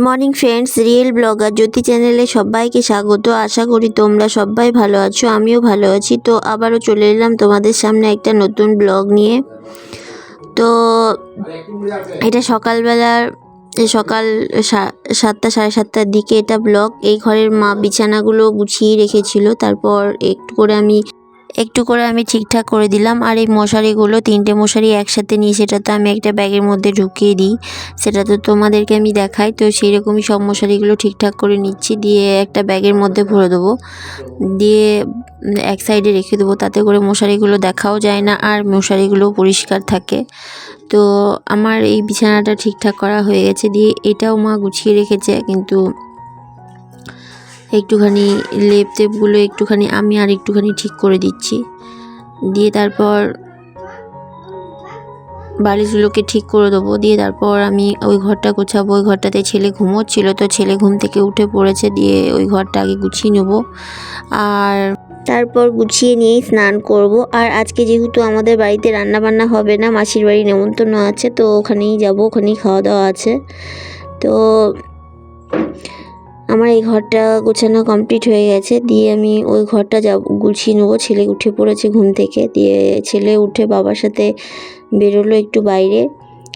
Good morning friends, real vlogger Jyoti চ্যানেলে সবাইকে স্বাগত। আশা করি তোমরা সবাই ভালো আছো, আমিও ভালো আছি। তো আবারও চলে এলাম তোমাদের সামনে একটা নতুন ব্লগ নিয়ে। তো এটা সকালবেলার, সকাল সাতটা সাড়ে সাতটার দিকে এটা ব্লগ। এই ঘরের মা বিছানাগুলো গুছিয়ে রেখেছিল, তারপর একটু করে আমি একটু করে আমি ঠিকঠাক করে দিলাম। আর এই মশারিগুলো, তিনটে মশারি একসাথে নিয়ে সেটা তো আমি একটা ব্যাগের মধ্যে ঢুকিয়ে দিই। সেটা তো তোমাদেরকে আমি দেখাই। তো সেই রকমই সব মশারিগুলো ঠিকঠাক করে নিচ্ছি। দিয়ে একটা ব্যাগের মধ্যে ভরে দেবো। দিয়ে এক সাইডে রেখে দেবো। তাতে করে মশারিগুলো দেখাও যায় না আর মশারিগুলো পরিষ্কার থাকে। তো আমার এই বিছানাটা ঠিকঠাক করা হয়ে গেছে। দিয়ে এটাও মা গুছিয়ে রেখেছে। কিন্তু একটুখানি লেপ টেপগুলো একটুখানি আমি আর একটুখানি ঠিক করে দিচ্ছি। দিয়ে তারপর বালিশগুলোকে ঠিক করে দেবো। দিয়ে তারপর আমি ওই ঘরটা গোছাবো। ওই ঘরটাতে ছেলে ঘুমোচ্ছিল, তো ছেলে ঘুম থেকে উঠে পড়েছে। দিয়ে ওই ঘরটা আগে গুছিয়ে নেব। আর তারপর গুছিয়ে নিয়েই স্নান করব। আর আজকে যেহেতু আমাদের বাড়িতে রান্না বান্না হবে না, মাসির বাড়ি নেমন্তন্ন আছে, তো ওখানেই যাব। ওখানেই খাওয়া দাওয়া আছে। তো আমার এই ঘরটা গোছানো কমপ্লিট হয়ে গেছে। দিয়ে আমি ওই ঘরটা যাব, গুছিয়ে নেব। ছেলে উঠে পড়েছে ঘুম থেকে। দিয়ে ছেলে উঠে বাবার সাথে বেরোলো একটু বাইরে।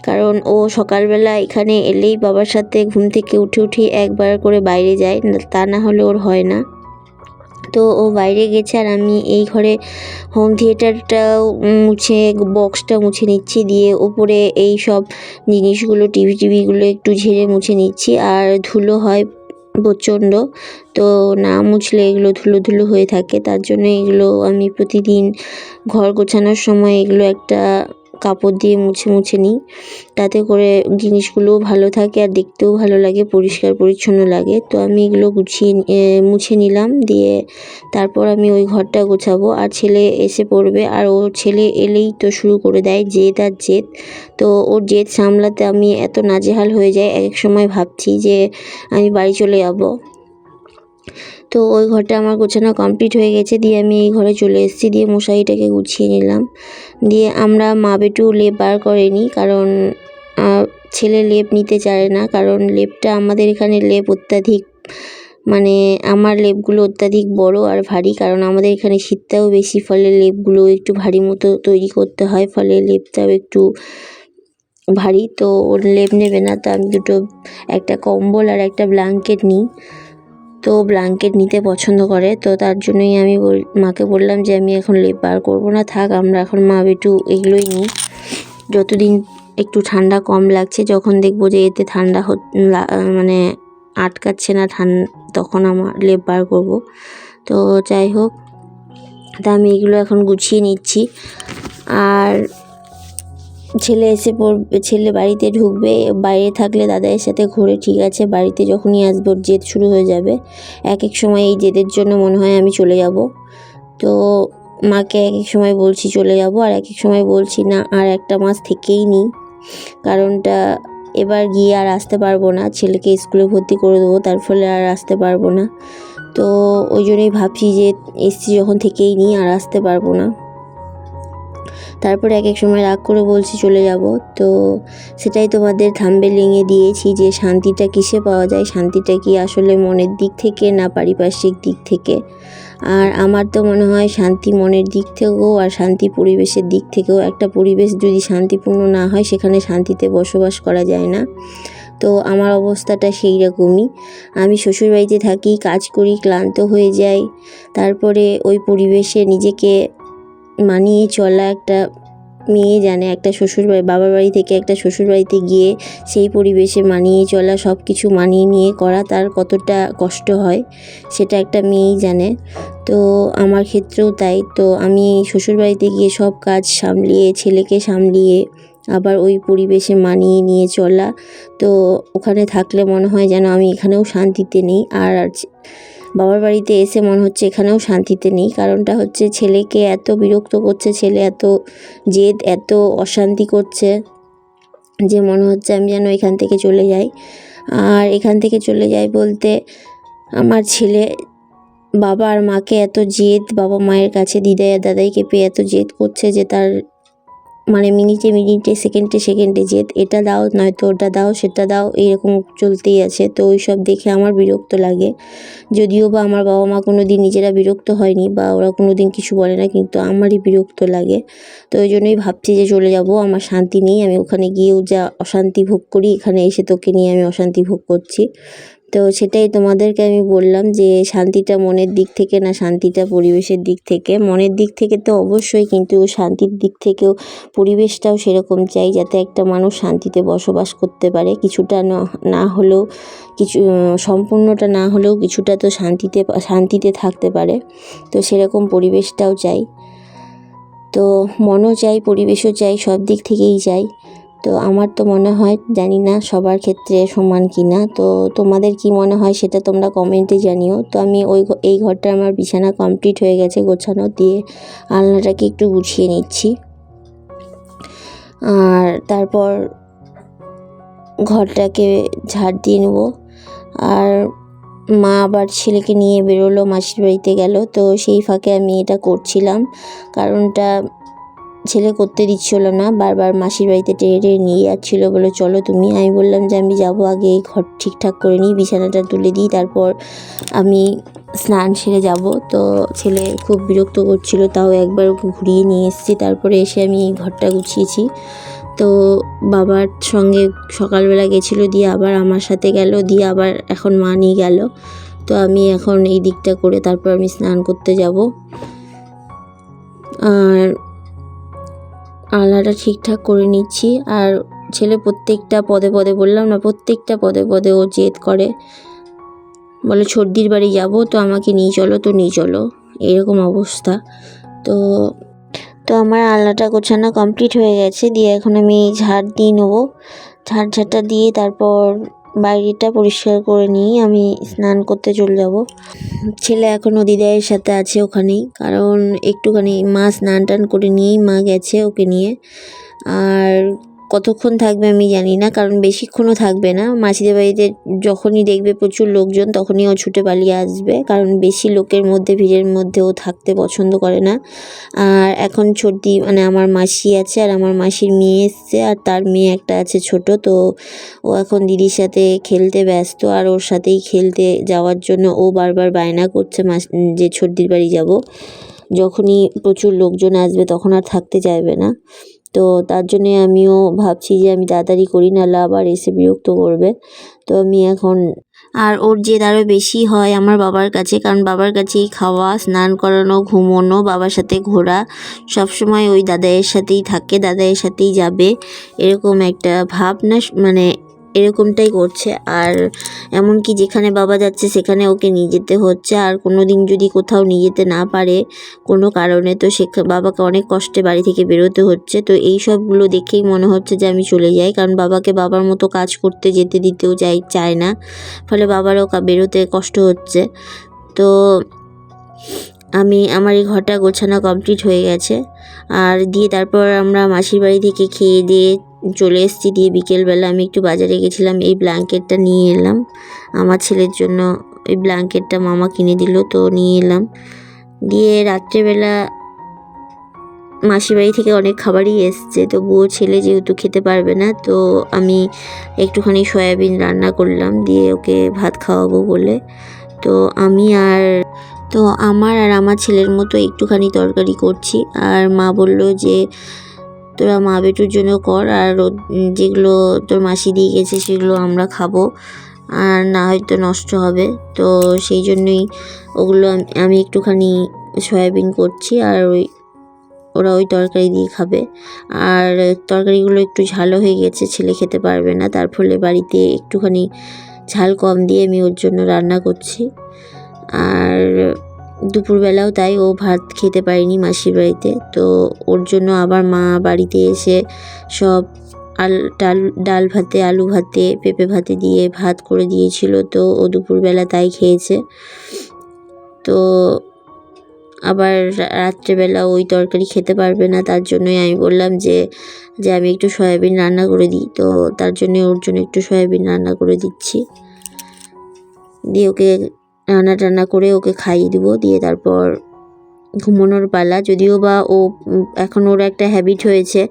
কারণ ও সকালবেলা এখানে এলেই বাবার সাথে ঘুম থেকে উঠে উঠে একবার করে বাইরে যায়। তা না হলে ওর হয় না। তো ও বাইরে গেছে আর আমি এই ঘরে হোম থিয়েটারটাও মুছে বক্সটা মুছে নিচ্ছি। দিয়ে ওপরে এই সব জিনিসগুলো টিভি টিভিগুলো একটু ঝেড়ে মুছে নিচ্ছি। আর ধুলো হয় প্রচণ্ড। তো না মুছলে এগুলো ধুলো ধুলো হয়ে থাকে। তার জন্য এগুলো আমি প্রতিদিন ঘর গোছানোর সময় এগুলো একটা কাপড় দিয়ে মুছে মুছে নিই। তাতে করে জিনিসগুলোও ভালো থাকে আর দেখতেও ভালো লাগে, পরিষ্কার পরিচ্ছন্ন লাগে। তো আমি এগুলো গুছিয়ে মুছে নিলাম দিয়ে তারপর আমি ওই ঘরটা গোছাবো। আর ছেলে এসে পড়বে আর ওর ছেলে এলেই তো শুরু করে দেয় জেদ আর জেদ। তো ওর জেদ সামলাতে আমি এত নাজেহাল হয়ে যাই, এক এক সময় ভাবছি যে আমি বাড়ি চলে যাব। তো ওই ঘরটা আমার গোছানো কমপ্লিট হয়ে গেছে দিয়ে আমি এই ঘরে চলে এসেছি দিয়ে মশারিটাকে গুছিয়ে নিলাম। দিয়ে আমরা মা বেটু লেপ বার করেনি, কারণ ছেলে লেপ নিতে চায় না, কারণ লেপটা আমাদের এখানে লেপ অত্যাধিক মানে আমার লেপগুলো অত্যাধিক বড় আর ভারী, কারণ আমাদের এখানে শীতটাও বেশি, ফলে লেপগুলো একটু ভারী মতো তৈরি করতে হয়, ফলে লেপটাও একটু ভারী, তো ওর লেপ নেবে না, তো আমি দুটো একটা কম্বল আর একটা ব্ল্যাঙ্কেট নিই। তো ব্ল্যাঙ্কেট নিতে পছন্দ করে, তো তার জন্যই আমি মাকে বললাম যে আমি এখন লেপ বার করব না, থাক আমরা এখন মা বেটু এগুলোই নিই। যতদিন একটু ঠান্ডা কম লাগছে, যখন দেখব যে এতে ঠান্ডা মানে আটকাচ্ছে না ঠান, তখন আমার লেপ বার করব। তো যাই হোক, তা আমি এগুলো এখন গুছিয়ে নিচ্ছি। আর ছেলে এসে পড়বে ছেলে বাড়িতে ঢুকবে, বাইরে থাকলে দাদাদের সাথে ঘুরে ঠিক আছে, বাড়িতে যখনই আসব জেদ শুরু হয়ে যাবে। এক এক সময় এই জেদের জন্য মনে হয় আমি চলে যাব। তো মাকে এক এক সময় বলছি চলে যাব আর এক এক সময় বলছি না, আর একটা মাস থেকেই নিই কারণটা এবার গিয়ে আর আসতে পারব না, ছেলেকে স্কুলে ভর্তি করে দেবো, তার ফলে আর আসতে পারব না। তো ওই জন্যই ভাবছি যে এসছি যখন থেকেই নিই আর আসতে পারব না। তারপরে এক এক সময় রাগ করে বলছি চলে যাব। তো সেটাই তোমাদের থাম্বেলিংয়ে দিয়েছি যে শান্তিটা কিসে পাওয়া যায়? শান্তিটা কি আসলে মনের দিক থেকে না পারিপার্শ্বিক দিক থেকে? আর আমার তো মনে হয় শান্তি মনের দিক থেকেও আর শান্তি পরিবেশের দিক থেকেও একটা পরিবেশ যদি শান্তিপূর্ণ না হয়, সেখানে শান্তিতে বসবাস করা যায় না। তো আমার অবস্থাটা সেই রকমই। আমি শ্বশুরবাড়িতে থাকি, কাজ করি, ক্লান্ত হয়ে যাই। তারপরে ওই পরিবেশে নিজেকে মানিয়ে চলা একটা মেয়ে জানে, একটা শ্বশুরবাড়ি, বাবার বাড়ি থেকে একটা শ্বশুরবাড়িতে গিয়ে সেই পরিবেশে মানিয়ে চলা সব কিছু মানিয়ে নিয়ে করা তার কতটা কষ্ট হয়, সেটা একটা মেয়েই জানে। তো আমার ক্ষেত্রেও তাই। তো আমি শ্বশুরবাড়িতে গিয়ে সব কাজ সামলিয়ে, ছেলেকে সামলিয়ে আবার ওই পরিবেশে মানিয়ে নিয়ে চলা। তো ওখানে থাকলে মনে হয় যেন আমি এখানেও শান্তিতে নেই। আর বাবার বাড়িতে এসে মনে হচ্ছে এখানেও শান্তিতে নেই। কারণটা হচ্ছে ছেলেকে এত বিরক্ত করছে, ছেলে এত জেদ, এত অশান্তি করছে যে মনে হচ্ছে আমি যেন এখান থেকে চলে যাই। আর এখান থেকে চলে যাই বলতে আমার ছেলে বাবা আর মাকে এত জেদ, বাবা মায়ের কাছে আর দাদাইকে পেয়ে এত জেদ করছে যে তার মানে মিনিটে মিনিটে, সেকেন্ডে সেকেন্ডে জেদ এটা দাও, নয়তো ওটা দাও, সেটা দাও, এরকম চলতেই আছে। তো ওই সব দেখে আমার বিরক্ত লাগে। যদিও বা আমার বাবা মা কোনো দিন নিজেরা বিরক্ত হয়নি বা ওরা কোনো দিন কিছু বলে না, কিন্তু আমারই বিরক্ত লাগে। তো ওই জন্যই ভাবছি যে চলে যাব, আমার শান্তি নেই, আমি ওখানে গিয়েও যা অশান্তি ভোগ করি, এখানে এসে তোকে নিয়ে আমি অশান্তি ভোগ করছি। তো সেটাই তোমাদেরকে আমি বললাম যে শান্তিটা মনের দিক থেকে না শান্তিটা পরিবেশের দিক থেকে। মনের দিক থেকে তো অবশ্যই কিন্তু শান্তির দিক থেকেও পরিবেশটাও সেরকম চাই যাতে একটা মানুষ শান্তিতে বসবাস করতে পারে। কিছুটা না- হলেও কিছু, সম্পূর্ণটা না হলেও কিছুটা তো শান্তিতে শান্তিতে থাকতে পারে। তো সেরকম পরিবেশটাও চাই। তো মনও চাই, পরিবেশও চাই, সব দিক থেকেই চাই। তো আমার তো মনে হয়, জানি না সবার ক্ষেত্রে সমান কি না তো তোমাদের কি মনে হয় সেটা তোমরা কমেন্টে জানিও। তো আমি ওই এই ঘরটা আমার বিছানা কমপ্লিট হয়ে গেছে গোছানো দিয়ে আলনাটাকে একটু গুছিয়ে নিচ্ছি। আর তারপর ঘরটাকে ঝাড় দিয়ে নেব। আর মা আবার ছেলেকে নিয়ে বেরোলো, মাসির বাড়িতে গেল। তো সেই ফাঁকে আমি এটা করছিলাম। কারণটা ছেলে করতে দিচ্ছিল না, বারবার মাসির বাড়িতে টেনে টেনে নিয়ে যাচ্ছিল বলে, চলো তুমি। আমি বললাম যে, আমি যাব আগে এই ঘর ঠিকঠাক করে নিই, বিছানাটা তুলে দিই, তারপর আমি স্নান সেরে যাব। তো ছেলে খুব বিরক্ত করছিল, তাও একবার ওকে ঘুরিয়ে নিয়ে এসেছি, তারপরে এসে আমি এই ঘরটা গুছিয়েছি। তো বাবার সঙ্গে সকালবেলা গেছিল, দিয়ে আবার আমার সাথে গেল, দিয়ে আবার এখন মা নিয়ে গেল। তো আমি এখন এই দিকটা করে তারপর আমি স্নান করতে যাব। আর আলাটা ঠিকঠাক করে নিচ্ছি। আর ছেলে প্রত্যেকটা পদে পদে বললাম না, প্রত্যেকটা পদে পদে ও জেদ করে। বলে ছর্দির বাড়ি যাব, তো আমাকে নিয়ে চলো, তো নিয়ে চলো। এরকম অবস্থা। তো তো আমার আলনাটা গোছানো কমপ্লিট হয়ে গেছে। দিয়ে এখন আমি ঝাড় দিয়ে নেব। ঝাড় ঝাড়টা দিয়ে তারপর বাইরেটা পরিষ্কার করে নিয়ে আমি স্নান করতে চলে যাব। ছেলে এখন দিদাইয়ের সাথে আছে ওখানেই, কারণ একটুখানি মা স্নান টান করে নিয়েই মা গেছে ওকে নিয়ে। আর কতক্ষণ থাকবে আমি জানি না, কারণ বেশিক্ষণও থাকবে না। মাসিদের বাড়িতে যখনই দেখবে প্রচুর লোকজন, তখনই ও ছুটে পালিয়ে আসবে, কারণ বেশি লোকের মধ্যে, ভিড়ের মধ্যে ও থাকতে পছন্দ করে না। আর এখন ছোটি মানে আমার মাসি আছে আর আমার মাসির মেয়ে এসছে আর তার মেয়ে একটা আছে ছোট, তো ও এখন দিদির সাথে খেলতে ব্যস্ত আর ওর সাথেই খেলতে যাওয়ার জন্য ও বারবার বায়না করছে মাস, যে ছোটদির বাড়ি যাব। যখনই প্রচুর লোকজন আসবে, তখন আর থাকতে চাইবে না। তো তার জন্যে আমিও ভাবছি যে আমি তাড়াতাড়ি করি, নাহলে আবার এসে বিরক্ত করবে। তো আমি এখন আর ওর জেদ আরও বেশি হয় আমার বাবার কাছে, কারণ বাবার কাছেই খাওয়া, স্নান করানো, ঘুমোনো, বাবার সাথে ঘোরা, সবসময় ওই দাদাইয়ের সাথেই থাকে, দাদাইয়ের সাথেই যাবে, এরকম একটা ভাবনা মানে এরকমটাই করছে। আর এমনকি যেখানে বাবা যাচ্ছে, সেখানে ওকে নিয়ে যেতে হচ্ছে। আর কোনো দিন যদি কোথাও নিয়ে যেতে না পারে, কোনো কারণে তো সে বাবাকে অনেক কষ্টে বাড়ি থেকে বেরোতে হচ্ছে। তো এই সবগুলো দেখেই মনে হচ্ছে যে আমি চলে যাই। কারণ বাবাকে বাবার মতো কাজ করতে যেতে দিতেও চাই চায় না। ফলে বাবারও বেরোতে কষ্ট হচ্ছে। তো আমি, আমার এই ঘরটা গোছানো কমপ্লিট হয়ে গেছে। আর দিয়ে তারপর আমরা মাসির বাড়ি থেকে খেয়ে দিয়ে চলে এসেছি দিয়ে বিকেলবেলা আমি একটু বাজারে গেছিলাম, এই ব্ল্যাঙ্কেটটা নিয়ে এলাম। আমার ছেলের জন্য এই ব্ল্যাঙ্কেটটা মামা কিনে দিল, তো নিয়ে এলাম। দিয়ে রাত্রেবেলা মাসির বাড়ি থেকে অনেক খাবারই এসছে, তো বউ ছেলে যেহেতু খেতে পারবে না, তো আমি একটুখানি সয়াবিন রান্না করলাম, দিয়ে ওকে ভাত খাওয়াবো বলে। তো আমি আর, তো আমার আর আমার ছেলের মতো একটুখানি তরকারি করছি, আর মা বলল যে তোরা মা বেটুর জন্য কর আর যেগুলো তোর মাসি দিয়ে গেছে সেগুলো আমরা খাব। আর না হয়তো নষ্ট হবে। তো সেই জন্যই ওগুলো আমি একটুখানি সয়াবিন করছি আর ওই, ওরা ওই তরকারি দিয়ে খাবে। আর তরকারিগুলো একটু ঝালও হয়ে গেছে, ছেলে খেতে পারবে না। তার ফলে বাড়িতে একটুখানি ঝাল কম দিয়ে আমি ওর জন্য রান্না করছি। আর দুপুরবেলাও তাই ও ভাত খেতে পারেনি মাসির বাড়িতে। তো ওর জন্য আবার মা বাড়িতে এসে সব আল, ডাল ডাল ভাতে, আলু ভাতে, পেঁপে ভাতে দিয়ে ভাত করে দিয়েছিল। তো ও দুপুরবেলা তাই খেয়েছে। তো আবার রাত্রেবেলা ওই তরকারি খেতে পারবে না, তার জন্যই আমি বললাম যে যে আমি একটু সয়াবিন রান্না করে দিই। তো তার জন্য ওর জন্য একটু সয়াবিন রান্না করে দিচ্ছি। দিয়ে ওকে রান্না টান্না করে ওকে খাইয়ে দিব, দিয়ে তারপর ঘুমানোর পালা। যদিও বা ও, এখন ওর একটা হ্যাবিট হয়েছে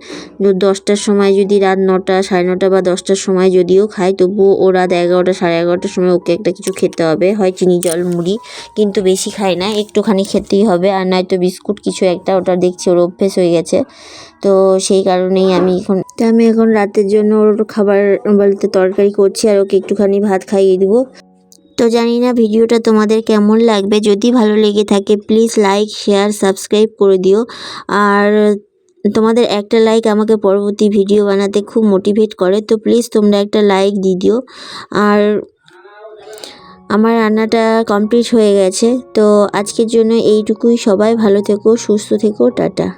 দশটার সময় যদি রাত নটা, সাড়ে নটা বা দশটার সময় যদিও খায়, তবুও ও রাত এগারোটা, সাড়ে এগারোটার সময় ওকে একটা কিছু খেতে হবে। হয় চিনি, জল, মুড়ি, কিন্তু বেশি খায় না, একটুখানি খেতেই হবে। আর নয়তো বিস্কুট কিছু একটা, ওটা দেখছি ওর অভ্যেস হয়ে গেছে। তো সেই কারণেই আমি এখন, তো আমি এখন রাতের জন্য ওর খাবার বলতে তরকারি করছি, আর ওকে একটুখানি ভাত খাইয়ে দিব। তো জানি না ভিডিওটা তোমাদের কেমন লাগবে। যদি ভালো লেগে থাকে প্লিজ লাইক শেয়ার সাবস্ক্রাইব করে দিও। আর তোমাদের একটা লাইক আমাকে পরবর্তী ভিডিও বানাতে খুব মোটিভেট করে, তো প্লিজ তোমরা একটা লাইক দিয়ে দিও। আর আমার রান্নাটা কমপ্লিট হয়ে গেছে, তো আজকের জন্য এইটুকুই। সবাই ভালো থেকো, সুস্থ থেকো, টাটা।